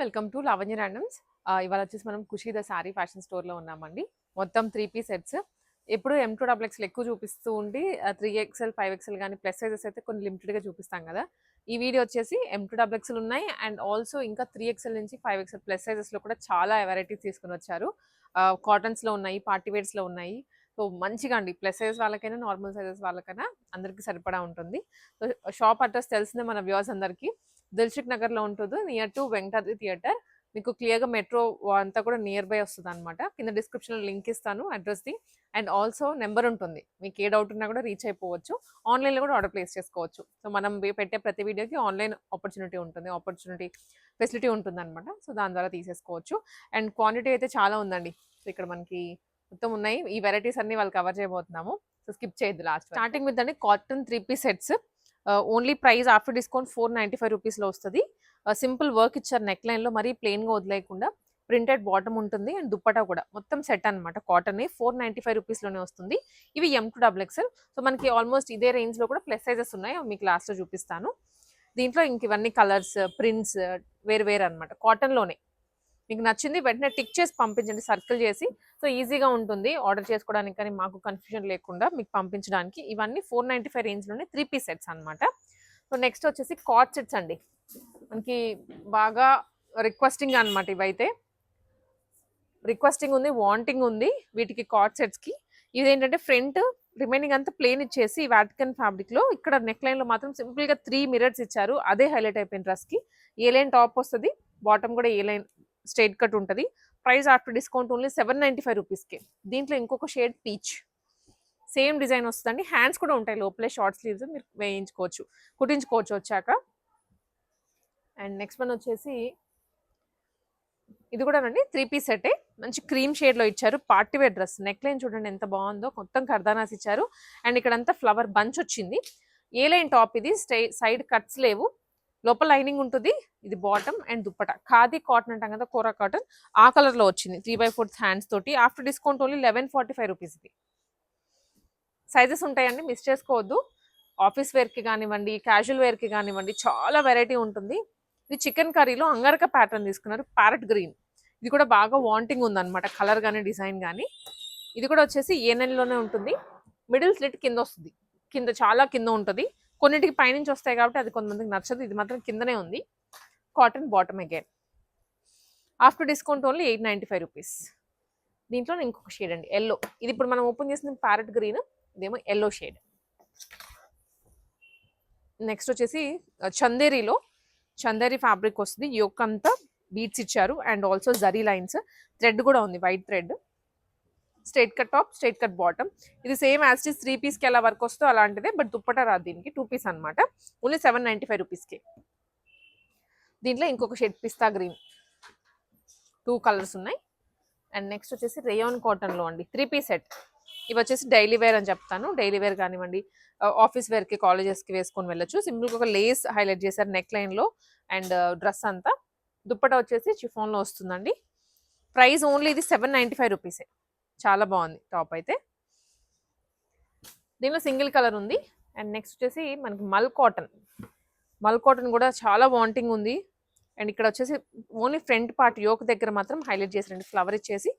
Welcome to Lavanya randoms. ఇవాళ వచ్చేసి మనం ఖుషీ ద సారీ ఫ్యాషన్ స్టోర్లో ఉన్నామండి. మొత్తం త్రీ పీస్ సెట్స్ ఎప్పుడు ఎం టూ డబుల్ ఎక్స్ఎల్ ఎక్కువ చూపిస్తూ ఉండి త్రీ ఎక్స్ఎల్ ఫైవ్ ఎక్స్ఎల్ కానీ ప్లస్ సైజెస్ అయితే కొన్ని లిమిటెడ్గా చూపిస్తాం కదా. ఈ వీడియో వచ్చేసి ఎం టూ డబుల్ ఎక్స్ఎల్ ఉన్నాయి. అండ్ ఆల్సో ఇంకా త్రీ ఎక్స్ఎల్ నుంచి ఫైవ్ ఎక్స్ఎల్ ప్లస్ సైజెస్లో కూడా చాలా వెరైటీస్ తీసుకుని వచ్చారు. కాటన్స్లో ఉన్నాయి పార్టీ వేర్స్లో ఉన్నాయి. సో మంచిగా అండి. ప్లస్ సైజ్ వాళ్ళకైనా నార్మల్ సైజెస్ వాళ్ళకైనా అందరికీ సరిపడా ఉంటుంది. సో షాప్ అడ్రస్ తెలిసిందే మన వ్యూవర్స్ అందరికీ. దిల్షుక్ నగర్లో ఉంటుంది నియర్ టు వెంకటాద్రి థియేటర్ మీకు క్లియర్గా మెట్రో అంతా కూడా నియర్ బై వస్తుంది అనమాట కింద డిస్క్రిప్షన్లో లింక్ ఇస్తాను అడ్రస్ది అండ్ ఆల్సో నెంబర్ ఉంటుంది. మీకు ఏ డౌట్ ఉన్నా కూడా రీచ్ అయిపోవచ్చు. ఆన్లైన్లో కూడా ఆర్డర్ ప్లేస్ చేసుకోవచ్చు. సో మనం పెట్టే ప్రతి వీడియోకి ఆన్లైన్ ఆపర్చునిటీ ఉంటుంది. ఆపర్చునిటీ ఫెసిలిటీ ఉంటుంది అనమాట సో దాని ద్వారా తీసేసుకోవచ్చు. అండ్ క్వాంటిటీ అయితే చాలా ఉందండి. సో ఇక్కడ మనకి మొత్తం ఉన్నాయి. ఈ వెరైటీస్ అన్ని వాళ్ళు కవర్ చేయబోతున్నాము. సో స్కిప్ చేయొద్దు లాస్ట్ స్టార్టింగ్ విత్ అండి cotton three piece sets only price after discount four ninety five రూపీస్లో వస్తుంది. సింపుల్ వర్క్ ఇచ్చారు నెక్ లైన్లో మరీ ప్లెయిన్గా వదిలేయకుండా ప్రింటెడ్ బాటమ్ ఉంటుంది అండ్ దుప్పటా కూడా. మొత్తం సెట్ అనమాట కాటన్ ఫోర్ నైంటీ ఫైవ్ రూపీస్లోనే వస్తుంది. ఇవి M to double XL so మనకి ఆల్మోస్ట్ ఇదే రేంజ్లో కూడా ప్లస్ సైజెస్ ఉన్నాయి. అవి మీకు లాస్ట్లో చూపిస్తాను. దీంట్లో ఇంక ఇవన్నీ కలర్స్ ప్రింట్స్ వేరు వేరు అనమాట కాటన్లోనే మీకు నచ్చింది వెంటనే టిక్ చేసి పంపించండి సర్కిల్ చేసి. సో ఈజీగా ఉంటుంది ఆర్డర్ చేసుకోవడానికి కానీ మాకు కన్ఫ్యూజన్ లేకుండా మీకు పంపించడానికి. ఇవన్నీ ఫోర్ నైంటీ ఫైవ్ రేంజ్లోనే త్రీ పీస్ సెట్స్ అనమాట సో నెక్స్ట్ వచ్చేసి కాట్ సెట్స్ అండి. మనకి బాగా రిక్వెస్టింగ్ అనమాట ఇవైతే. రిక్వెస్టింగ్ ఉంది వాంటింగ్ ఉంది వీటికి కాట్ సెట్స్కి. ఇదేంటంటే ఫ్రంట్ రిమైనింగ్ అంతా ప్లేన్ ఇచ్చేసి వాటికన్ ఫ్యాబ్రిక్లో ఇక్కడ నెక్ లైన్లో మాత్రం సింపుల్గా త్రీ మిరర్స్ ఇచ్చారు. అదే హైలైట్ అయిపోయిన డ్రెస్కి. ఏ లైన్ టాప్ వస్తుంది బాటమ్ కూడా ఏ లైన్ స్ట్రైట్ కట్ ఉంటుంది. Price after discount only seven ninety five రూపీస్కి. దీంట్లో ఇంకొక షేడ్ పీచ్. సేమ్ డిజైన్ వస్తుందండి. హ్యాండ్స్ కూడా ఉంటాయి లోపలే షార్ట్ స్లీవ్స్ మీరు వేయించుకోవచ్చు కుట్టించుకోవచ్చు వచ్చాక. అండ్ నెక్స్ట్ వన్ వచ్చేసి ఇది కూడానండి త్రీ పీస్ సెటే. మంచి క్రీమ్ షేడ్లో ఇచ్చారు. Party wear dress. Neck line చూడండి ఎంత బాగుందో. మొత్తం కర్దానాస్ ఇచ్చారు. అండ్ ఇక్కడంతా ఫ్లవర్ బంచ్ వచ్చింది. ఏ లైన్ టాప్ ఇది? సైడ్ కట్స్ లేవు. లోపల లైనింగ్ ఉంటుంది. ఇది bottom and dupatta. Khadi cotton అంటాం కదా కోరా కాటన్. ఆ కలర్లో వచ్చింది. త్రీ బై ఫోర్త్ హ్యాండ్స్ తోటి. After discount only eleven forty five rupees ఇది. సైజెస్ ఉంటాయండి. మిస్ చేసుకోవద్దు. ఆఫీస్ వేర్కి కానివ్వండి క్యాజువల్ వేర్కి కానివ్వండి చాలా వెరైటీ ఉంటుంది. ఇది చికెన్ కర్రీలో అంగరక ప్యాటర్న్ తీసుకున్నారు. Parrot green. ఇది కూడా బాగా వాంటింగ్ ఉందన్నమాట. కలర్ కానీ డిజైన్ కానీ ఇది కూడా వచ్చేసి ఏనెల్లోనే ఉంటుంది. మిడిల్ స్లిట్ కింద వస్తుంది. కింద చాలా కింద ఉంటుంది. కొన్నిటికి పైనుంచి వస్తాయి కాబట్టి అది కొంతమందికి నచ్చదు. ఇది మాత్రం కిందనే ఉంది. Cotton bottom again after discount only eight ninety five rupees దీంట్లో ఇంకొక షేడ్ అండి. ఎల్లో ఇది ఇప్పుడు మనం ఓపెన్ చేసిన ప్యారెట్ గ్రీన్ ఇదేమో ఎల్లో షేడ్ నెక్స్ట్ వచ్చేసి చందేరీలో చందేరిలో చందేరి ఫ్యాబ్రిక్ వస్తుంది. యోక్ అంతా బీట్స్ ఇచ్చారు. And also zari lines thread కూడా ఉంది. White thread straight cut top straight cut bottom. ఇది సేమ్ యాస్టిస్ త్రీ పీస్కి ఎలా వర్క్ వస్తుందో అలాంటిదే బట్ దుప్పట రాదు దీనికి టూ పీస్ అనమాట ఓన్లీ సెవెన్ నైంటీ ఫైవ్ రూపీస్కి. దీంట్లో ఇంకొక shade pista green. Two colours ఉన్నాయి. అండ్ నెక్స్ట్ వచ్చేసి రేయాన్ కాటన్లో అండి త్రీ పీస్ సెట్. ఇవి వచ్చేసి డైలీ వేర్ అని చెప్తాను. డైలీ వేర్ కానివ్వండి ఆఫీస్ వేర్కి కాలేజెస్కి వేసుకొని వెళ్ళొచ్చు. సింపుల్గా ఒక లేస్ హైలైట్ చేశారు నెక్ లైన్లో అండ్ డ్రెస్ అంతా. దుప్పట వచ్చేసి చిఫోన్లో వస్తుందండి. ప్రైస్ ఓన్లీ ఇది సెవెన్ నైంటీ ఫైవ్ రూపీసే. చాలా బాగుంది టాప్ అయితే. దీనిలో సింగిల్ కలర్ ఉంది. అండ్ నెక్స్ట్ వచ్చేసి మనకి మల్ కాటన్. మల్ కాటన్ కూడా చాలా వాంటింగ్ ఉంది. అండ్ ఇక్కడ వచ్చేసి ఓన్లీ ఫ్రంట్ పార్ట్ యోక్ దగ్గర మాత్రం హైలైట్ చేసారండి ఫ్లవర్ ఇచ్చేసి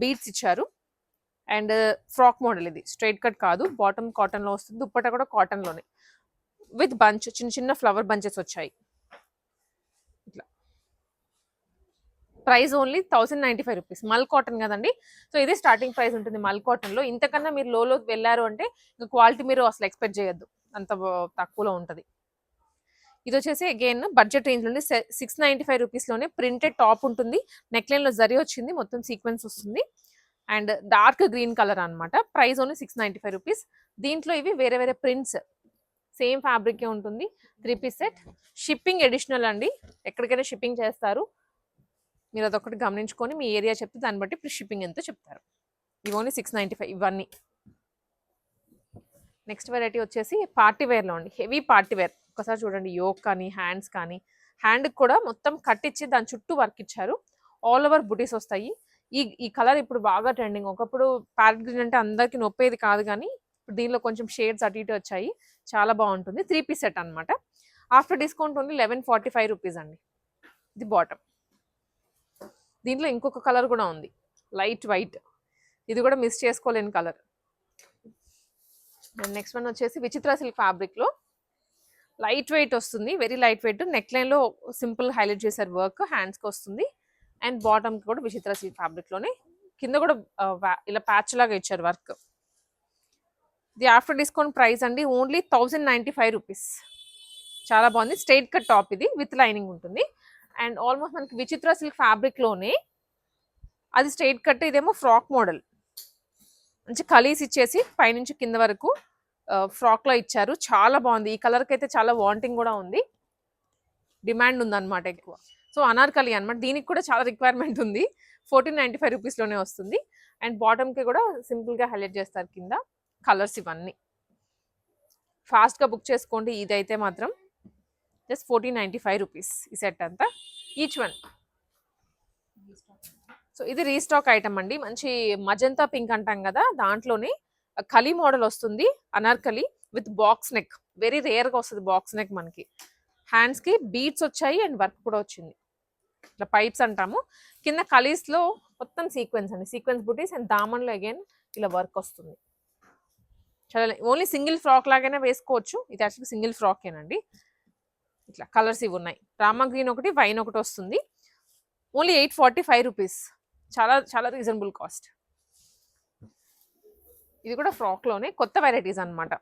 బీడ్స్ ఇచ్చారు. అండ్ ఫ్రాక్ మోడల్ ఇది. స్ట్రైట్ కట్ కాదు. బాటమ్ కాటన్లో వస్తుంది. దుప్పట కూడా కాటన్లోనే. విత్ బంచ్ చిన్న చిన్న ఫ్లవర్ బంచెస్ వచ్చాయి. Price only thousand ninety five rupees. Mul cotton కదండి. సో ఇది స్టార్టింగ్ ప్రైస్ ఉంటుంది మల్ కాటన్లో. ఇంతకన్నా మీరు లోలోకి వెళ్ళారు అంటే ఇంకా క్వాలిటీ మీరు అసలు ఎక్స్పెక్ట్ చేయొద్దు. అంత తక్కువలో ఉంటుంది. ఇది వచ్చేసి అగైన్ బడ్జెట్ రేంజ్ నుండి సిక్స్ నైంటీ ఫైవ్ రూపీస్లోనే ప్రింటెడ్ టాప్ ఉంటుంది. నెక్లైన్లో జరి వచ్చింది. మొత్తం సీక్వెన్స్ వస్తుంది. అండ్ డార్క్ గ్రీన్ కలర్ అనమాట price only six ninety five rupees. దీంట్లో ఇవి వేరే వేరే ప్రింట్స్. సేమ్ ఫ్యాబ్రికే ఉంటుంది. Three piece set. Shipping additional అండి. ఎక్కడికైనా షిప్పింగ్ చేస్తారు. మీరు అదొకటి గమనించుకొని మీ ఏరియా చెప్తే దాన్ని బట్టి ఇప్పుడు షిప్పింగ్ ఎంతో చెప్తారు. ఇవి ఓన్లీ సిక్స్ నైంటీ ఫైవ్ ఇవన్నీ. నెక్స్ట్ వెరైటీ వచ్చేసి పార్టీ వేర్లో అండి. Heavy party wear. ఒకసారి చూడండి యోక్ కానీ హ్యాండ్స్ కానీ. హ్యాండ్కి కూడా మొత్తం కట్టించి దాని చుట్టూ వర్క్ ఇచ్చారు. ఆల్ ఓవర్ బుటీస్ వస్తాయి. ఈ ఈ కలర్ ఇప్పుడు బాగా ట్రెండింగ్. ఒకప్పుడు ప్యారెట్ గ్రీన్ అంటే అందరికీ నొప్పేది కాదు కానీ దీనిలో కొంచెం షేడ్స్ అటు ఇటు వచ్చాయి. చాలా బాగుంటుంది. త్రీ పీస్ సెట్ అనమాట ఆఫ్టర్ డిస్కౌంట్ ఉంది లెవెన్ ఫార్టీ ఫైవ్ రూపీస్ అండి. ఇది బాటమ్. దీంట్లో ఇంకొక కలర్ కూడా ఉంది. Light white. ఇది కూడా మిస్ చేసుకోలేని కలర్. నెక్స్ట్ వన్ వచ్చేసి విచిత్ర సిల్క్ ఫ్యాబ్రిక్లో లైట్ వెయిట్ వస్తుంది. Very light weight. నెక్ లైన్లో సింపుల్ హైలైట్ చేశారు వర్క్ హ్యాండ్స్కి వస్తుంది. అండ్ బాటమ్కి కూడా విచిత్ర సిల్క్ ఫ్యాబ్రిక్లోనే కింద కూడా ఇలా ప్యాచ్ లాగా ఇచ్చారు వర్క్ ఇది ఆఫ్టర్ డిస్కౌంట్ ప్రైస్ అండి only thousand ninety five rupees చాలా బాగుంది. స్ట్రైట్ కట్ టాప్ ఇది విత్ లైనింగ్ ఉంటుంది. అండ్ ఆల్మోస్ట్ మనకి విచిత్ర సిల్క్ ఫ్యాబ్రిక్లోనే అది స్ట్రైట్ కట్ ఇదేమో ఫ్రాక్ మోడల్. మంచి కలీస్ ఇచ్చేసి పైనుంచి కింద వరకు ఫ్రాక్లో ఇచ్చారు. చాలా బాగుంది. ఈ కలర్కి అయితే చాలా వాంటింగ్ కూడా ఉంది. డిమాండ్ ఉందన్నమాట ఎక్కువ. సో అనార్కలి అనమాట దీనికి కూడా చాలా రిక్వైర్మెంట్ ఉంది. ఫోర్టీన్ నైంటీ ఫైవ్ రూపీస్లోనే వస్తుంది. అండ్ బాటమ్కి కూడా సింపుల్గా హైలైట్ చేస్తారు కింద కలర్స్ ఇవన్నీ. ఫాస్ట్గా బుక్ చేసుకోండి. ఇదైతే మాత్రం just fourteen ninety five rupees ఈ సెట్ అంతా ఈచ్ వన్ సో ఇది రీస్టాక్ ఐటమ్ అండి. మంచి మజంతా పింక్ అంటాం కదా దాంట్లోనే కలీ మోడల్ వస్తుంది Anarkali with box neck very రేర్గా వస్తుంది బాక్స్ నెక్ మనకి. హ్యాండ్స్కి బీట్స్ వచ్చాయి అండ్ వర్క్ కూడా వచ్చింది. ఇట్లా పైప్స్ అంటాము. కింద కలీస్లో మొత్తం సీక్వెన్స్ అండి. సీక్వెన్స్ బుటీస్ అండ్ దామన్లో అగైన్ ఇలా వర్క్ వస్తుంది. చాలా ఓన్లీ సింగిల్ ఫ్రాక్ లాగానే వేసుకోవచ్చు. ఇది యాక్చువల్లీ సింగిల్ ఫ్రాకేనండి ఇట్లా కలర్స్ ఇవి ఉన్నాయి. రామా గ్రీన్ ఒకటి వైన్ ఒకటి వస్తుంది. Only eight forty five rupees. చాలా చాలా రీజనబుల్ కాస్ట్. ఇది కూడా ఫ్రాక్లోనే కొత్త వెరైటీస్ అనమాట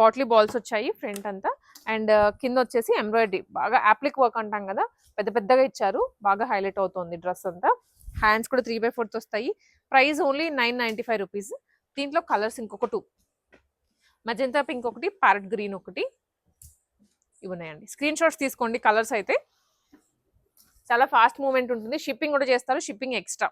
పాట్లీ బాల్స్ వచ్చాయి ఫ్రంట్ అంతా. అండ్ uh, కింద వచ్చేసి ఎంబ్రాయిడరీ బాగా యాప్లిక్ వర్క్ అంటాం కదా పెద్ద పెద్దగా ఇచ్చారు. బాగా హైలైట్ అవుతుంది డ్రెస్ అంతా. హ్యాండ్స్ కూడా త్రీ బై ఫోర్త్ వస్తాయి. Price only nine ninety five rupees దీంట్లో కలర్స్ ఇంకొక టూ మజంతా పింక్ ఒకటి ప్యారెట్ గ్రీన్ ఒకటి. ఇవి ఉన్నాయండి స్క్రీన్ షాట్స్ తీసుకోండి కలర్స్ అయితే. చాలా ఫాస్ట్ మూమెంట్ ఉంటుంది. షిప్పింగ్ కూడా చేస్తారు షిప్పింగ్ ఎక్స్ట్రా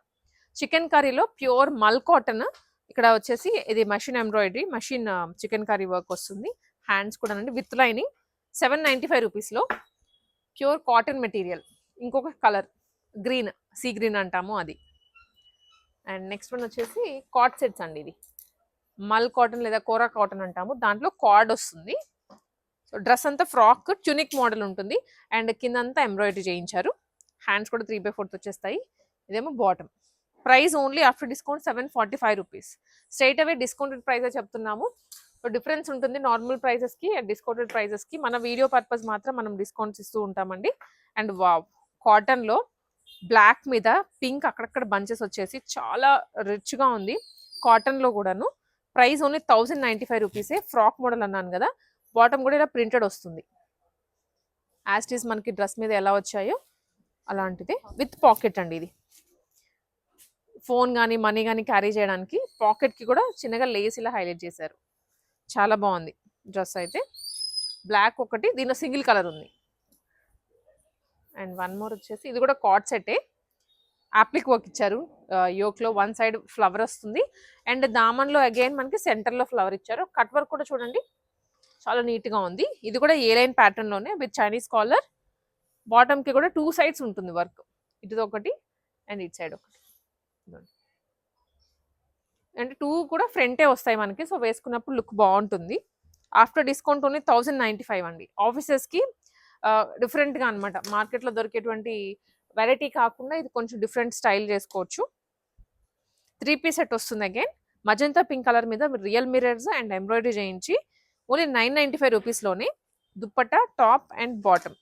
చికెన్ కర్రీలో ప్యూర్ మల్ కాటన్ ఇక్కడ వచ్చేసి ఇది machine embroidery machine chikankari work వస్తుంది. హ్యాండ్స్ కూడా అండి with lining seven ninety five రూపీస్లో ప్యూర్ కాటన్ మెటీరియల్ ఇంకొక కలర్ గ్రీన్ సీ గ్రీన్ అంటాము అది. అండ్ నెక్స్ట్ వన్ వచ్చేసి కాట్ సెట్స్ అండి ఇది. మల్ కాటన్ లేదా కోరా కాటన్ అంటాము. దాంట్లో కార్డ్ వస్తుంది. డ్రెస్ అంతా ఫ్రాక్ చునిక్ మోడల్ ఉంటుంది. అండ్ కింద అంతా ఎంబ్రాయిడరీ చేయించారు. హ్యాండ్స్ కూడా త్రీ బై ఫోర్త్ వచ్చేస్తాయి. ఇదేమో bottom. Price only after discount seven forty five rupees. Straight అవే డిస్కౌంటెడ్ ప్రైస్ చెప్తున్నాము. డిఫరెన్స్ ఉంటుంది నార్మల్ ప్రైజెస్కి అండ్ డిస్కౌంటెడ్ ప్రైజెస్కి మన వీడియో పర్పస్ మాత్రం మనం డిస్కౌంట్స్ ఇస్తూ ఉంటామండి. And wow! కాటన్లో బ్లాక్ మీద పింక్ అక్కడక్కడ బంచెస్ వచ్చేసి చాలా రిచ్గా ఉంది. కాటన్లో కూడాను. Price only thousand ninety five రూపీసే. ఫ్రాక్ మోడల్ అన్నాను కదా. బాటమ్ కూడా ఇలా ప్రింటెడ్ వస్తుంది. యాస్టీస్ మనకి డ్రెస్ మీద ఎలా వచ్చాయో అలాంటిది విత్ పాకెట్ అండి ఇది. ఫోన్ కానీ మనీ కానీ క్యారీ చేయడానికి పాకెట్కి కూడా చిన్నగా లేస్ ఇలా హైలైట్ చేశారు. చాలా బాగుంది డ్రెస్ అయితే. బ్లాక్ ఒకటి దీనిలో సింగిల్ కలర్ ఉంది. అండ్ వన్ మోర్ వచ్చేసి ఇది కూడా కాట్ సెటే యాప్లిక్ వర్క్ ఇచ్చారు. యోక్లో వన్ సైడ్ ఫ్లవర్ వస్తుంది. అండ్ దామన్లో అగైన్ మనకి సెంటర్లో ఫ్లవర్ ఇచ్చారు. కట్ వర్క్ కూడా చూడండి. చాలా నీట్గా ఉంది. ఇది కూడా ఏ లైన్ ప్యాటర్న్లోనే విత్ చైనీస్ కాలర్ బాటమ్కి కూడా టూ సైడ్స్ ఉంటుంది వర్క్. ఇటు ఒకటి అండ్ ఇటు సైడ్ ఒకటి. అంటే టూ కూడా ఫ్రంటే వస్తాయి మనకి. సో వేసుకున్నప్పుడు లుక్ బాగుంటుంది. After discount only thousand ninety five అండి. ఆఫీసెస్కి డిఫరెంట్గా అనమాట మార్కెట్లో దొరికేటువంటి వెరైటీ కాకుండా ఇది కొంచెం డిఫరెంట్ స్టైల్ చేసుకోవచ్చు. త్రీ పీస్ సెట్ వస్తుంది అగైన్ మజంతా పింక్ కలర్ మీద రియల్ మిరర్స్ అండ్ ఎంబ్రాయిడరీ చేయించి only nine ninety five రూపీస్లోనే dupatta top and bottom.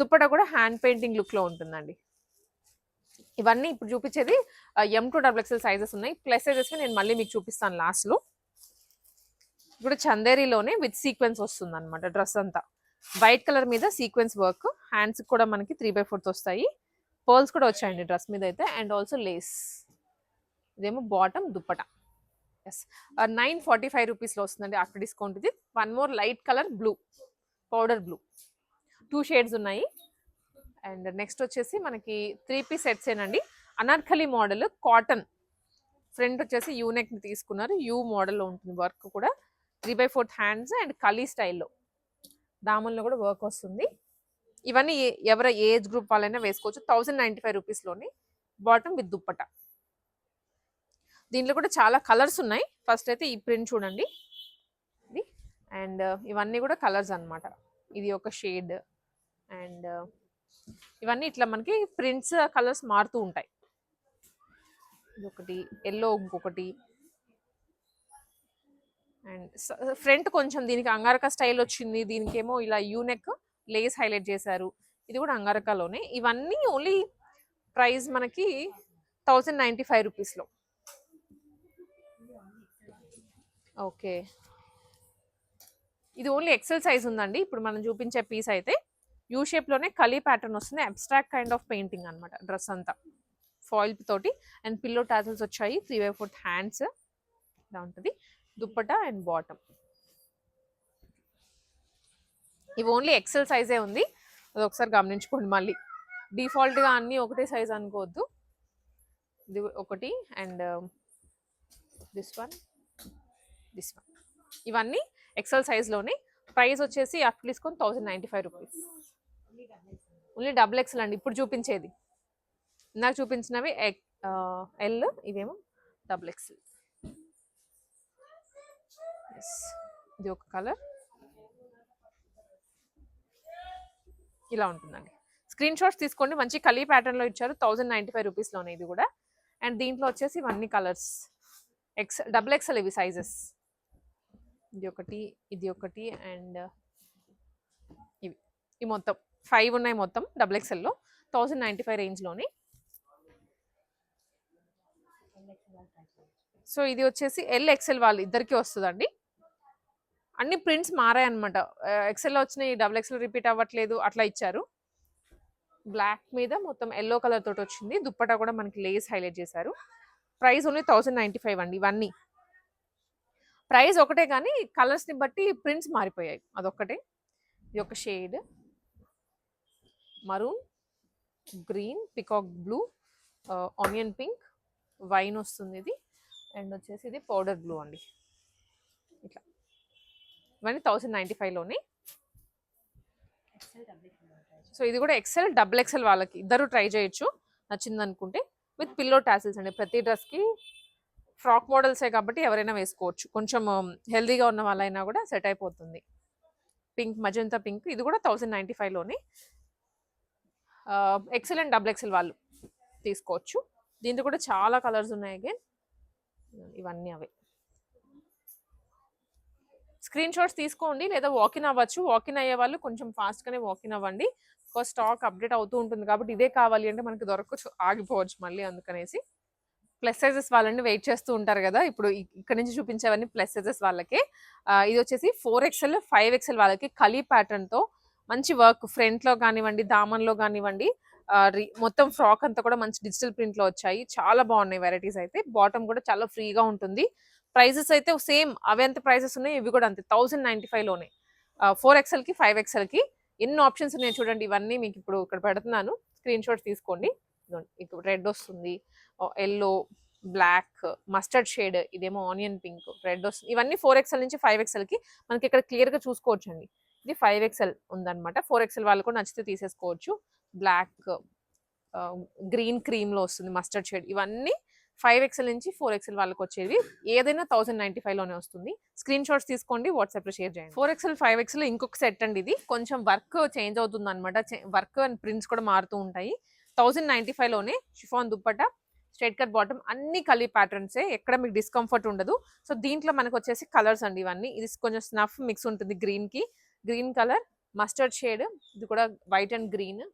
Dupatta కూడా హ్యాండ్ పెయింటింగ్ లుక్లో ఉంటుందండి. ఇవన్నీ ఇప్పుడు చూపించేది M to double XL sizes ఉన్నాయి. ప్లస్ సైజెస్కి నేను మళ్ళీ మీకు చూపిస్తాను లాస్ట్లో ఇప్పుడు చందేరిలోనే విత్ సీక్వెన్స్ వస్తుంది అనమాట డ్రెస్ అంతా. వైట్ కలర్ మీద సీక్వెన్స్ వర్క్ హ్యాండ్స్ కూడా మనకి త్రీ బై ఫోర్త్ వస్తాయి. పర్ల్స్ కూడా వచ్చాయండి డ్రెస్ మీద అయితే. అండ్ ఆల్సో లేస్ ఇదేమో bottom dupatta. Yes nine forty five రూపీస్లో వస్తుందండి. ఆఫ్టర్ డిస్కౌంట్ ఇది. One more light colour blue powder blue two shades ఉన్నాయి. అండ్ నెక్స్ట్ వచ్చేసి మనకి త్రీ పీస్ సెట్స్ ఏనండి. అనార్కలి మోడల్ కాటన్ ఫ్రంట్ వచ్చేసి యూనెక్ తీసుకున్నారు. యూ మోడల్లో ఉంటుంది వర్క్ కూడా. Three by fourth hands and కలీ స్టైల్లో దామన్లో కూడా వర్క్ వస్తుంది. ఇవన్నీ ఏ- ఎవరి ఏజ్ గ్రూప్ వాళ్ళైనా వేసుకోవచ్చు. థౌజండ్ నైంటీ ఫైవ్ రూపీస్లోని బాటమ్ విత్ దుప్పట దీంట్లో కూడా చాలా కలర్స్ ఉన్నాయి. ఫస్ట్ అయితే ఈ ప్రింట్ చూడండి. ఇది. అండ్ uh, ఇవన్నీ కూడా కలర్స్ అన్నమాట. ఇది ఒక షేడ్ అండ్ uh, ఇవన్నీ ఇట్లా మనకి ప్రింట్స్ కలర్స్ uh, మారుతూ ఉంటాయి. ఇది ఒకటి ఎల్లో ఇంకొకటి అండ్ ఫ్రంట్ కొంచెం దీనికి అంగారక స్టైల్ వచ్చింది. దీనికేమో ఇలా యూనెక్ లేస్ హైలైట్ చేశారు. ఇది కూడా అంగారకలోనే. ఇవన్నీ ఓన్లీ ప్రైస్ మనకి థౌజండ్ నైంటీ ఫైవ్ రూపీస్లో ఓకే. ఇది ఓన్లీ ఎక్సెల్ సైజ్ ఉందండి. ఇప్పుడు మనం చూపించే పీస్ అయితే యూ షేప్లోనే కలీ ప్యాటర్న్ వస్తుంది. అబ్స్ట్రాక్ట్ కైండ్ ఆఫ్ పెయింటింగ్ అనమాట డ్రెస్ అంతా. ఫాయిల్ తోటి అండ్ పిల్లో టాజల్స్ వచ్చాయి. త్రీ బై ఫోర్త్ హ్యాండ్స్ ఇలా ఉంటుంది. దుప్పట అండ్ బాటమ్ ఇవి ఓన్లీ ఎక్సెల్ సైజే ఉంది. అది ఒకసారి గమనించుకోండి మళ్ళీ. డిఫాల్ట్గా అన్నీ ఒకటే సైజ్ అనుకోవద్దు. ఇది ఒకటి and this one this one. ఇవన్నీ ఎక్సెల్ సైజ్లోని ప్రైస్ వచ్చేసి అట్ తీసుకొని thousand ninety five rupees only double XL అండి. ఇప్పుడు చూపించేది. ఇందాక చూపించినవి ఎల్ ఇవేమో డబుల్ ఎక్సెల్ ఇది ఒక కలర్ ఇలా ఉంటుందండి. స్క్రీన్ షాట్స్ తీసుకోండి. మంచి కలీ ప్యాటర్న్లో ఇచ్చారు. థౌజండ్ నైంటీ ఫైవ్ రూపీస్లోనే ఇది కూడా. అండ్ దీంట్లో వచ్చేసి ఇవన్నీ కలర్స్ ఎక్స్ డబుల్ ఎక్స్ఎల్ ఇవి సైజెస్ ఇది ఒకటి ఇది ఒకటి అండ్ ఇవి. ఈ మొత్తం ఫైవ్ ఉన్నాయి మొత్తం డబుల్ ఎక్సెల్లో థౌజండ్ నైంటీ ఫైవ్ రేంజ్లోని సో ఇది వచ్చేసి ఎల్ ఎక్సెల్ వాళ్ళు ఇద్దరికి వస్తుందండి. అన్ని ప్రింట్స్ మారాయి అనమాట ఎక్సెల్ వచ్చినాయి డబుల్ ఎక్సెల్ రిపీట్ అవ్వట్లేదు అట్లా ఇచ్చారు. బ్లాక్ మీద మొత్తం ఎల్లో కలర్ తోటి వచ్చింది. దుప్పటా కూడా మనకి లేస్ హైలైట్ చేశారు. Price only thousand ninety five అండి ఇవన్నీ. ప్రైస్ ఒకటే కానీ కలర్స్ని బట్టి ప్రింట్స్ మారిపోయాయి. అదొక్కటే. ఇది ఒక shade. Maroon green peacock blue onion pink wine వస్తుంది ఇది. అండ్ వచ్చేసి ఇది పౌడర్ బ్లూ అండి. ఇట్లా. ఇవన్నీ థౌసండ్ నైంటీ ఫైవ్లోనే సో ఇది కూడా ఎక్సెల్ డబుల్ ఎక్సెల్ వాళ్ళకి ఇద్దరు ట్రై చేయొచ్చు. నచ్చింది అనుకుంటే విత్ పిల్లో టాసిల్స్ అండి. ప్రతి డ్రెస్కి ఫ్రాక్ మోడల్సే కాబట్టి ఎవరైనా వేసుకోవచ్చు. కొంచెం హెల్దీగా ఉన్న వాళ్ళైనా కూడా సెట్ అయిపోతుంది. Pink magenta pink. ఇది కూడా థౌసండ్ నైంటీ ఫైవ్లోని ఎక్సెల్ అండ్ డబుల్ ఎక్సెల్ వాళ్ళు తీసుకోవచ్చు. దీంట్లో కూడా చాలా కలర్స్ ఉన్నాయి అగైన్. ఇవన్నీ అవే. స్క్రీన్ షాట్స్ తీసుకోండి లేదా వాకిన్ అవ్వచ్చు. వాకిన్ అయ్యే వాళ్ళు కొంచెం ఫాస్ట్గానే వాకిన్ అవ్వండి. బికాస్ స్టాక్ అప్డేట్ అవుతూ ఉంటుంది కాబట్టి ఇదే కావాలి అంటే మనకి దొరకచ్చు ఆగిపోవచ్చు మళ్ళీ అందుకనేసి. ప్లస్ సైజెస్ వాళ్ళని వెయిట్ చేస్తూ ఉంటారు కదా. ఇప్పుడు ఇక్కడ నుంచి చూపించేవన్నీ ప్లస్ సైజెస్ వాళ్ళకి. ఇది వచ్చేసి ఫోర్ ఎక్స్ఎల్ ఫైవ్ ఎక్స్ఎల్ వాళ్ళకి కలీ ప్యాటర్న్తో మంచి వర్క్ ఫ్రంట్లో కానివ్వండి దామన్లో కానివ్వండి మొత్తం ఫ్రాక్ అంతా కూడా మంచి డిజిటల్ ప్రింట్లో వచ్చాయి. చాలా బాగున్నాయి వెరైటీస్ అయితే. బాటమ్ కూడా చాలా ఫ్రీగా ఉంటుంది. ప్రైజెస్ అయితే సేమ్. అవి ఎంత ప్రైజెస్ ఉన్నాయి ఇవి కూడా అంతే. థౌసండ్ నైన్టీ ఫైవ్లోనే ఫోర్ ఎక్స్ఎల్కి ఫైవ్ ఎక్స్ఎల్కి ఎన్ని ఆప్షన్స్ ఉన్నాయి చూడండి. ఇవన్నీ మీకు ఇప్పుడు ఇక్కడ పెడుతున్నాను. స్క్రీన్ షాట్ తీసుకోండి ఇప్పుడు రెడ్ వస్తుంది. ఎల్లో బ్లాక్ మస్టర్డ్ షేడ్ ఇదేమో ఆనియన్ పింక్ రెడ్ వస్తుంది. ఇవన్నీ ఫోర్ ఎక్సెల్ నుంచి ఫైవ్ ఎక్సెల్కి మనకి ఇక్కడ క్లియర్గా చూసుకోవచ్చు అండి ఇది ఫైవ్ ఎక్స్ఎల్ ఉందన్నమాట. ఫోర్ ఎక్స్ఎల్ వాళ్ళు కూడా నచ్చితే తీసేసుకోవచ్చు. బ్లాక్ గ్రీన్ క్రీమ్లో వస్తుంది మస్టర్డ్ షేడ్ ఇవన్నీ ఫైవ్ ఎక్సెల్ నుంచి ఫోర్ ఎక్స్ఎల్ వాళ్ళకి వచ్చేవి. ఏదైనా థౌసండ్ నైన్టీ లోనే వస్తుంది. స్క్రీన్ షాట్స్ తీసుకోండి వాట్సాప్లో షేర్ చేయండి. ఫోర్ ఎక్స్ఎల్ ఫైవ్ ఎక్సెల్ ఇంకొక సెట్ అండి ఇది. కొంచెం వర్క్ చేంజ్ అవుతుంది అనమాట వర్క్ అండ్ ప్రింట్స్ కూడా మారుతూ ఉంటాయి. థౌసండ్ నైన్టీ లోనే chiffon dupatta straight cut bottom అన్ని కలి ప్యాటర్న్సే ఎక్కడ మీకు డిస్కంఫర్ట్ ఉండదు. సో దీంట్లో మనకు వచ్చేసి కలర్స్ అండి ఇవన్నీ. ఇది కొంచెం స్నఫ్ మిక్స్ ఉంటుంది గ్రీన్కి గ్రీన్ కలర్ మస్టర్డ్ షేడ్ ఇది కూడా వైట్ అండ్ గ్రీన్.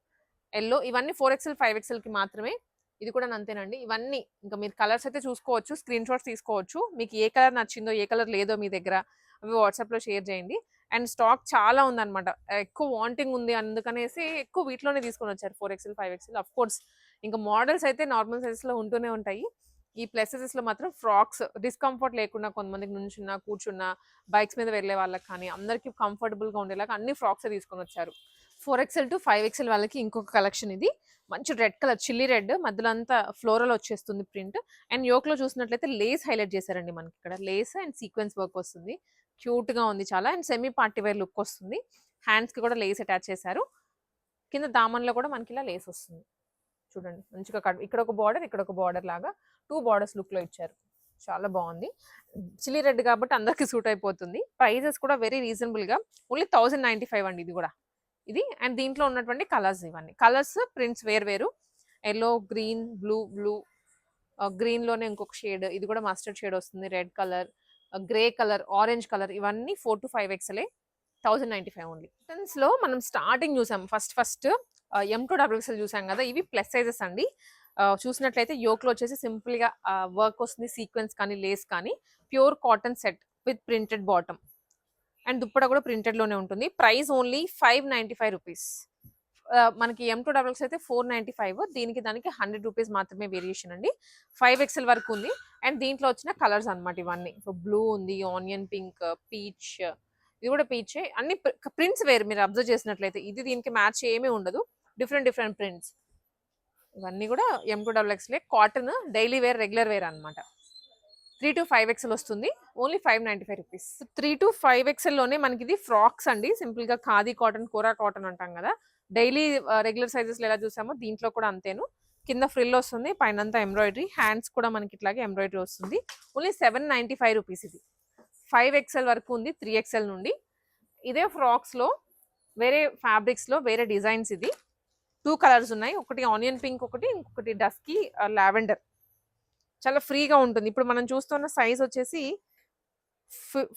ఎల్లో ఇవన్నీ ఫోర్ ఎక్స్ఎల్ ఫైవ్ ఎక్సెల్కి మాత్రమే. ఇది కూడా అంతేనండి. ఇవన్నీ ఇంకా మీరు కలర్స్ అయితే చూసుకోవచ్చు స్క్రీన్ షాట్స్ తీసుకోవచ్చు. మీకు ఏ కలర్ నచ్చిందో ఏ కలర్ లేదో మీ దగ్గర అవి వాట్సాప్లో షేర్ చేయండి. అండ్ స్టాక్ చాలా ఉందన్నమాట. ఎక్కువ వాంటింగ్ ఉంది అందుకనేసి ఎక్కువ వీటిలోనే తీసుకొని వచ్చారు four XL five XL. Of course ఇంకా మోడల్స్ అయితే నార్మల్ సైజెస్లో ఉంటూనే ఉంటాయి. ఈ ప్లస్ మాత్రం ఫ్రాక్స్ డిస్కంఫర్ట్ లేకుండా కొంతమందికి నుంచున్నా కూర్చున్నా బైక్స్ మీద వెళ్ళే వాళ్ళకి కానీ అందరికీ కంఫర్టబుల్గా ఉండేలాగా అన్ని ఫ్రాక్స్ తీసుకొని వచ్చారు. Four XL to five XL వాళ్ళకి ఇంకొక కలెక్షన్ ఇది. మంచి రెడ్ కలర్ చిల్లీ రెడ్. మధ్యలో అంతా ఫ్లోరల్ వచ్చేస్తుంది ప్రింట్. అండ్ యోక్లో చూసినట్లయితే లేస్ హైలైట్ చేశారండి మనకి ఇక్కడ లేస్ అండ్ సీక్వెన్స్ వర్క్ వస్తుంది. క్యూట్గా ఉంది చాలా. And semi party wear look వస్తుంది. హ్యాండ్స్కి కూడా లేస్ అటాచ్ చేశారు. కింద దామన్లో కూడా మనకి ఇలా లేస్ వస్తుంది. చూడండి. మంచిగా కట్ ఇక్కడ ఒక బార్డర్ ఇక్కడ ఒక బార్డర్ లాగా టూ బార్డర్స్ లుక్లో ఇచ్చారు. చాలా బాగుంది. చిల్లీ రెడ్ కాబట్టి అందరికి సూట్ అయిపోతుంది. ప్రైజెస్ కూడా వెరీ రీజనబుల్గా ఓన్లీ థౌసండ్ నైన్టీ ఫైవ్ అండి ఇది కూడా. ఇది అండ్ దీంట్లో ఉన్నటువంటి కలర్స్ ఇవన్నీ. కలర్స్ ప్రింట్స్ వేరు వేరు. ఎల్లో గ్రీన్ బ్లూ బ్లూ గ్రీన్లోనే ఇంకొక షేడ్ ఇది కూడా మస్టర్డ్ షేడ్ వస్తుంది. Red colour grey colour orange colour ఇవన్నీ ఫోర్ టు ఫైవ్ ఎక్స్లే థౌసండ్ నైంటీ ఫైవ్ ఓన్లీ. లో మనం స్టార్టింగ్ చూసాం. First first M to double XL చూసాం కదా ఇవి ప్లస్ సైజెస్ అండి. చూసినట్లయితే యోక్లో వచ్చేసి సింపుల్గా వర్క్ వస్తుంది సీక్వెన్స్ కానీ లేస్ కానీ pure cotton set with printed bottom and dupatta కూడా ప్రింటెడ్లోనే ఉంటుంది. Price only five ninety five rupees మనకి ఎం టూ ఎక్స్ అయితే ఫోర్ నైంటీ ఫైవ్ దీనికి దానికి హండ్రెడ్ రూపీస్ మాత్రమే వేరియేషన్ అండి. ఫైవ్ ఎక్స్ఎల్ వరకు ఉంది. అండ్ దీంట్లో వచ్చిన కలర్స్ అనమాట ఇవన్నీ. సో బ్లూ ఉంది ఆనియన్ పింక్ పీచ్ ఇది కూడా పీచే. అన్ని ప్రింట్స్ వేరు మీరు అబ్జర్వ్ చేసినట్లయితే. ఇది దీనికి మ్యాచ్ ఏమీ ఉండదు. Different different prints. ఇవన్నీ కూడా M to double ఎక్స్లే cotton daily wear regular wear అనమాట త్రీ టు ఫైవ్ ఎక్స్ఎల్ వస్తుంది. Only five ninety five rupees. Three to five ఎక్స్ఎల్లోనే మనకి ఇది ఫ్రాక్స్ అండి. సింపుల్గా ఖాదీ కాటన్ కోరా కాటన్ అంటాం కదా. డైలీ రెగ్యులర్ సైజెస్ ఎలా చూసామో దీంట్లో కూడా అంతేను. కింద ఫ్రిల్ వస్తుంది. పైనంతా ఎంబ్రాయిడరీ. హ్యాండ్స్ కూడా మనకి ఇట్లాగే ఎంబ్రాయిడరీ వస్తుంది. Only seven ninety five rupees ఇది. ఫైవ్ ఎక్స్ఎల్ వరకు ఉంది త్రీ ఎక్స్ఎల్ నుండి. ఇదే ఫ్రాక్స్లో వేరే ఫ్యాబ్రిక్స్లో వేరే డిజైన్స్ ఇది. టూ కలర్స్ ఉన్నాయి ఒకటి ఆనియన్ పింక్ ఒకటి ఇంకొకటి డస్కీ లావెండర్. చాలా ఫ్రీగా ఉంటుంది. ఇప్పుడు మనం చూస్తున్న సైజ్ వచ్చేసి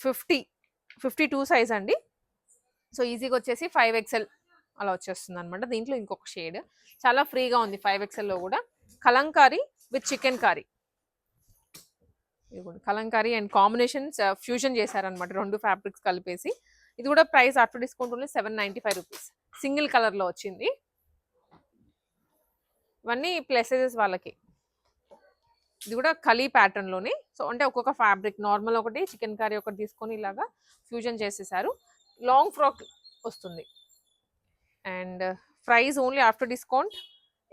ఫిఫ్టీ ఫిఫ్టీ టూ సైజ్ అండి. సో ఈజీగా వచ్చేసి ఫైవ్ ఎక్స్ఎల్ అలా వచ్చేస్తుంది అనమాట దీంట్లో ఇంకొక షేడ్. చాలా ఫ్రీగా ఉంది ఫైవ్ ఎక్సెల్లో కూడా. కలంకారీ విత్ చికెన్ కారీ ఇదిగోండి కలంకారీ అండ్ కాంబినేషన్స్ ఫ్యూజన్ చేశారనమాట రెండు ఫ్యాబ్రిక్స్ కలిపేసి. ఇది కూడా price after discount only seven ninety five rupees. Single కలర్లో వచ్చింది. ఇవన్నీ ప్లెసెసెస్ వాళ్ళకి. ఇది కూడా కలీ ప్యాటర్న్లోనే. సో అంటే ఒక్కొక్క ఫ్యాబ్రిక్ నార్మల్ ఒకటి చికెన్ కర్రీ ఒకటి తీసుకొని ఇలాగా ఫ్యూజన్ చేసేసారు. లాంగ్ ఫ్రాక్ వస్తుంది. And price only after discount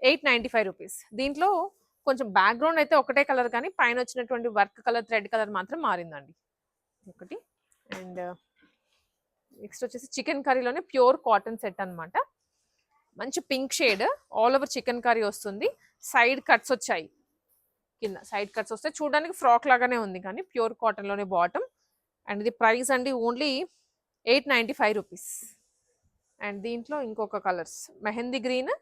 eight ninety five rupees. దీంట్లో కొంచెం బ్యాక్గ్రౌండ్ అయితే ఒకటే కలర్ కానీ పైన వచ్చినటువంటి వర్క్ కలర్ థ్రెడ్ కలర్ మాత్రం మారిందండి. ఒకటి. అండ్ నెక్స్ట్ వచ్చేసి చికెన్ కర్రీలోనే ప్యూర్ కాటన్ సెట్ అన్నమాట. మంచి pink shade all over chikankari వస్తుంది. సైడ్ కట్స్ వచ్చాయి. కింద సైడ్ కట్స్ వస్తే చూడడానికి ఫ్రాక్ లాగానే ఉంది కానీ ప్యూర్ కాటన్లోనే బాటమ్ అండ్ ఇది ప్రైస్ అండి only eight ninety five rupees and దీంట్లో ఇంకొక colours mehndi green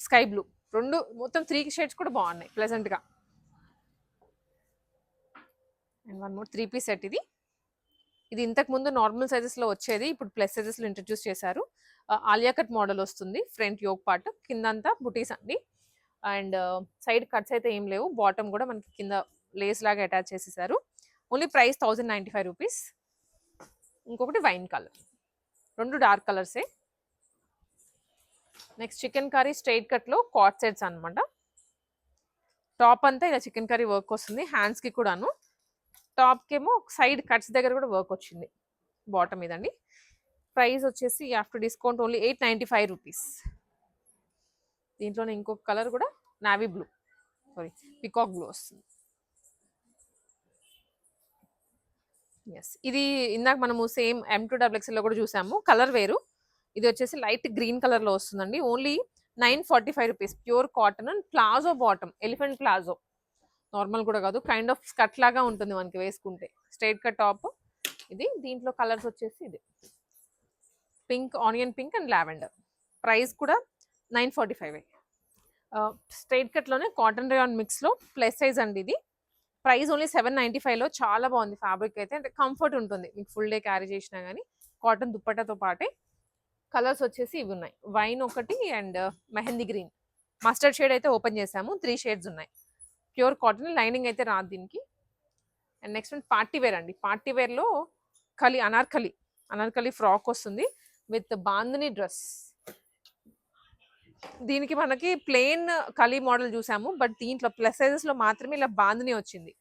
sky blue రెండు మొత్తం త్రీ షేడ్స్ కూడా బాగున్నాయి ప్లెజెంట్గా and one more three piece set ఇది. ఇది ఇంతకు ముందు నార్మల్ సైజెస్లో వచ్చేది ఇప్పుడు ప్లస్ సైజెస్లో ఇంట్రడ్యూస్ చేశారు. ఆలియా కట్ మోడల్ వస్తుంది ఫ్రంట్ యోగ్ పార్ట్ కిందంతా బుటీస్ అండి. అండ్ సైడ్ కట్స్ అయితే ఏం లేవు బాటమ్ కూడా మనకి కింద లేస్ లాగా అటాచ్ చేసేసారు. Only price thousand ninety five rupees ఇంకొకటి వైన్ కలర్ రెండు డార్క్ కలర్సే నెక్స్ట్ చికెన్ కర్రీ స్ట్రైట్ కట్లో కాట్ సెట్స్ అనమాట టాప్ అంతా ఇలా చికెన్ కర్రీ వర్క్ వస్తుంది. హ్యాండ్స్కి కూడాను. టాప్కి ఏమో సైడ్ కట్స్ దగ్గర కూడా వర్క్ వచ్చింది. బాటమ్ ఇదండి ప్రైస్ వచ్చేసి after discount only eight ninety five rupees దీంట్లోనే ఇంకొక కలర్ కూడా navy blue sorry peacock blue వస్తుంది. ఎస్ ఇది ఇందాక మనము సేమ్ ఎం టూ డబ్ల్యూఎక్స్ఎల్లో కూడా చూసాము. కలర్ వేరు. ఇది వచ్చేసి లైట్ గ్రీన్ కలర్లో వస్తుందండి. Only nine forty five rupees. Pure cotton and palazzo bottom. Elephant palazzo. Normal కూడా కాదు. కైండ్ ఆఫ్ స్కట్ లాగా ఉంటుంది మనకి వేసుకుంటే. Straight cut top. ఇది దీంట్లో కలర్స్ వచ్చేసి ఇది. Pink onion pink and lavender. Price కూడా నైన్ ఫార్టీ ఫైవ్ స్ట్రైట్ కట్లోనే కాటన్ రేయాన్ మిక్స్లో ప్లస్ సైజ్ అండి ఇది. ప్రైస్ ఓన్లీ సెవెన్ నైంటీ ఫైవ్లో చాలా బాగుంది ఫ్యాబ్రిక్ అయితే. అంటే కంఫర్ట్ ఉంటుంది. మీకు ఫుల్ డే క్యారీ చేసినా కానీ కాటన్ దుప్పట్టతో పాటే. కలర్స్ వచ్చేసి ఇవి ఉన్నాయి. వైన్ ఒకటి and uh, mehndi green. Mustard shade అయితే ఓపెన్ చేసాము త్రీ షేడ్స్ ఉన్నాయి. ప్యూర్ కాటన్ లైనింగ్ అయితే రాదు దీనికి. And next one party wear అండి. పార్టీ వేర్లో కలి అనార్కలి అనార్కలి ఫ్రాక్ వస్తుంది విత్ బాందిని డ్రెస్ దీనికి మనకి ప్లెయిన్ కలి మోడల్ చూసాము. బట్ దీంట్లో ప్లస్ సైజెస్లో మాత్రమే ఇలా బాందిని వచ్చింది.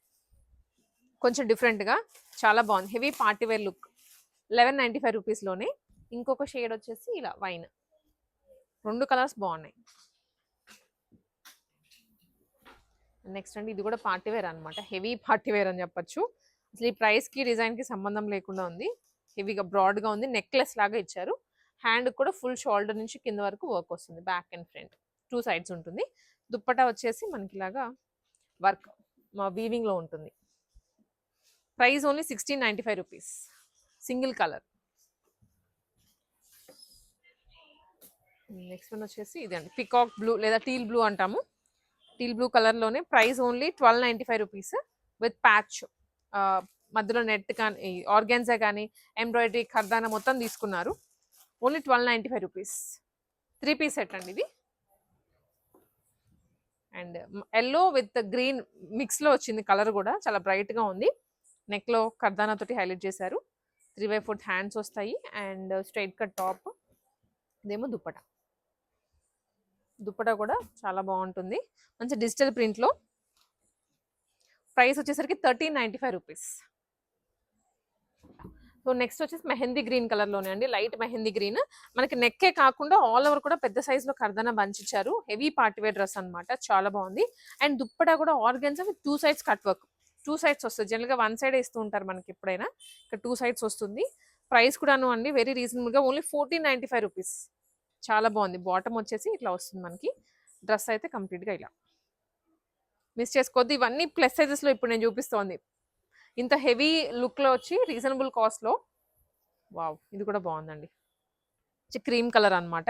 కొంచెం డిఫరెంట్గా చాలా బాగుంది. Heavy party wear look eleven ninety five రూపీస్లోనే ఇంకొక షేడ్ వచ్చేసి ఇలా వైన్. రెండు కలర్స్ బాగున్నాయి. నెక్స్ట్ అండి ఇది కూడా పార్టీ వేర్ అనమాట హెవీ పార్టీ వేర్ అని చెప్పొచ్చు. అసలు ఈ ప్రైస్కి డిజైన్కి సంబంధం లేకుండా ఉంది. హెవీగా బ్రాడ్గా ఉంది. నెక్లెస్ లాగా ఇచ్చారు. హ్యాండ్ కూడా ఫుల్ షోల్డర్ నుంచి కింద వరకు వర్క్ వస్తుంది. Back and front two sides ఉంటుంది. దుప్పటా వచ్చేసి మనకి ఇలాగా వర్క్ మా వీవింగ్లో ఉంటుంది. Price only sixteen ninety five rupees single colour next one వచ్చేసి ఇదండి. పికాక్ బ్లూ లేదా టీల్ బ్లూ అంటాము. టీల్ బ్లూ కలర్లోనే price only twelve ninety five rupees with patch మధ్యలో నెట్ కానీ ఆర్గాన్జా కానీ ఎంబ్రాయిడరీ ఖర్దానా మొత్తం తీసుకున్నారు. Only twelve ninety five rupees three piece set అండి ఇది. అండ్ ఎల్లో విత్ గ్రీన్ మిక్స్లో వచ్చింది కలర్ కూడా. చాలా బ్రైట్గా ఉంది. నెక్లో ఖర్దానా తోటి హైలైట్ చేశారు. త్రీ బై ఫోర్త్ హ్యాండ్స్ వస్తాయి. అండ్ స్ట్రైట్ కట్ టాప్ ఇదేమో దుప్పట. దుప్పటా కూడా చాలా బాగుంటుంది. మంచి డిజిటల్ ప్రింట్లో. ప్రైస్ వచ్చేసరికి thirteen ninety five rupees. So next వచ్చేసి మెహందీ గ్రీన్ కలర్లోనే అండి. Light mehndi green. మనకి నెక్కే కాకుండా ఆల్ ఓవర్ కూడా పెద్ద సైజులో కర్దన బంచిచ్చారు హెవీ పార్టీవేర్ డ్రెస్ అనమాట చాలా బాగుంది. అండ్ దుప్పటా కూడా organza with two sides cut work. Two sides వస్తుంది జనరల్గా వన్ సైడ్ ఇస్తూ ఉంటారు మనకి ఎప్పుడైనా. ఇక్కడ టూ సైడ్స్ వస్తుంది. ప్రైస్ కూడాను అండి వెరీ రీజనబుల్గా only fourteen ninety five rupees. చాలా బాగుంది. బాటమ్ వచ్చేసి ఇట్లా వస్తుంది మనకి. డ్రెస్ అయితే కంప్లీట్గా ఇలా. మిస్ చేసుకోవద్దు. ఇవన్నీ ప్లస్ సైజెస్లో ఇప్పుడు నేను చూపిస్తోంది. ఇంత హెవీ లుక్లో వచ్చి రీజనబుల్ కాస్ట్లో. వావ్! ఇది కూడా బాగుందండి. క్రీమ్ కలర్ అనమాట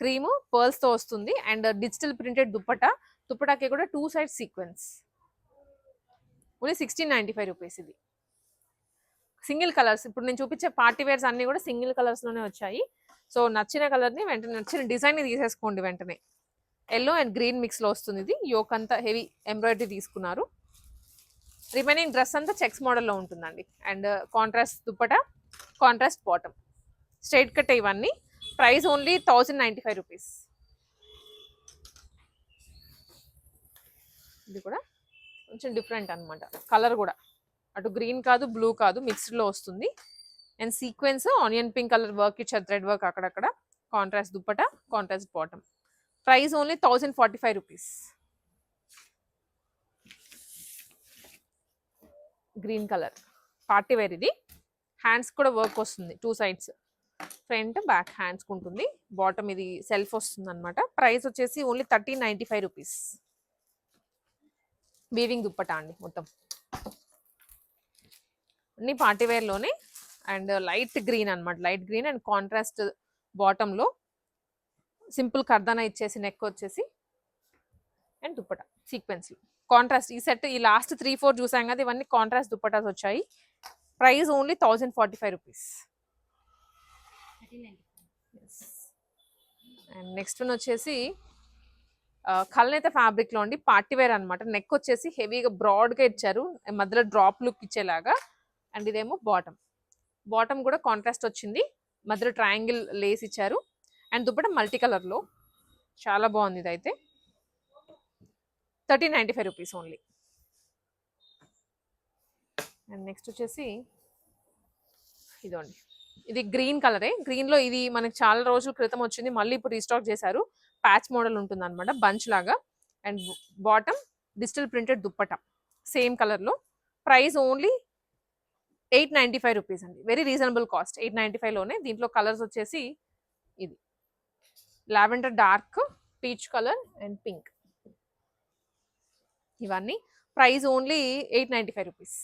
క్రీము పర్ల్స్తో వస్తుంది. And digital printed dupatta. దుప్పటాకి కూడా two side sequence. Only sixteen ninety five rupees ఇది. Single colours. ఇప్పుడు నేను చూపించే పార్టీ వేర్స్ అన్ని కూడా సింగిల్ కలర్స్లోనే వచ్చాయి. సో నచ్చిన కలర్ని వెంటనే నచ్చిన డిజైన్ని తీసేసుకోండి వెంటనే. ఎల్లో అండ్ గ్రీన్ మిక్స్లో వస్తుంది ఇది. యోక్ అంతా హెవీ ఎంబ్రాయిడరీ తీసుకున్నారు. రిమైనింగ్ డ్రెస్ అంతా చెక్స్ మోడల్లో ఉంటుందండి. And contrast dupatta contrast bottom. Straight cut ఇవన్నీ. Price only thousand ninety five rupees. ఇది కూడా కొంచెం డిఫరెంట్ అనమాట కలర్ కూడా. అటు గ్రీన్ కాదు బ్లూ కాదు మిక్స్డ్లో వస్తుంది. And sequence onion pink colour work ఇచ్చారు థ్రెడ్ వర్క్ అక్కడక్కడ. Contrast dupatta contrast bottom price only thousand forty five rupees green colour party wear ఇది. హ్యాండ్స్ కూడా వర్క్ వస్తుంది టూ సైడ్స్ ఫ్రంట్ బ్యాక్ హ్యాండ్స్కి ఉంటుంది బాటమ్ ఇది సెల్ఫ్ వస్తుంది అనమాట ప్రైస్ వచ్చేసి only thirteen ninety five rupees weaving dupatta అండి మొత్తం. అన్ని పార్టీ వేర్లోనే అండ్ లైట్ గ్రీన్ అన్నమాట. లైట్ గ్రీన్ అండ్ కాంట్రాస్ట్ బాటంలో సింపుల్ కర్దానా ఇచ్చేసి నెక్ వచ్చేసి అండ్ దుప్పట సీక్వెన్స్లో కాంట్రాస్ట్ ఈ సెట్ ఈ లాస్ట్ త్రీ ఫోర్ చూసాం కదా ఇవన్నీ కాంట్రాస్ట్ దుప్పటాస్ వచ్చాయి. Price only thousand forty five rupees. And next one వచ్చేసి కల్నేత ఫ్యాబ్రిక్లో అండి పార్టీ వేర్ అనమాట నెక్ వచ్చేసి హెవీగా బ్రాడ్గా ఇచ్చారు. మధ్యలో డ్రాప్ లుక్ ఇచ్చేలాగా. అండ్ ఇదేమో బాటమ్. బాటమ్ కూడా కాంట్రాస్ట్ వచ్చింది. మధ్యలో ట్రయాంగిల్ లేస్ ఇచ్చారు. అండ్ దుప్పట మల్టీ కలర్లో. చాలా బాగుంది ఇదైతే. Thirteen ninety five rupees only. And next వచ్చేసి ఇదండి. ఇది గ్రీన్ కలరే. గ్రీన్లో ఇది మనకి చాలా రోజుల క్రితం వచ్చింది. మళ్ళీ ఇప్పుడు రీస్టాక్ చేశారు. ప్యాచ్ మోడల్ ఉంటుంది అనమాట బంచ్ లాగా. And bottom digital printed dupatta. Same కలర్లో. Price only eight ninety five rupees అండి. Very reasonable cost eight ninety ఫైవ్లోనే దీంట్లో కలర్స్ వచ్చేసి ఇది. Lavender dark peach colour and pink ఇవన్నీ. Price only eight ninety five rupees.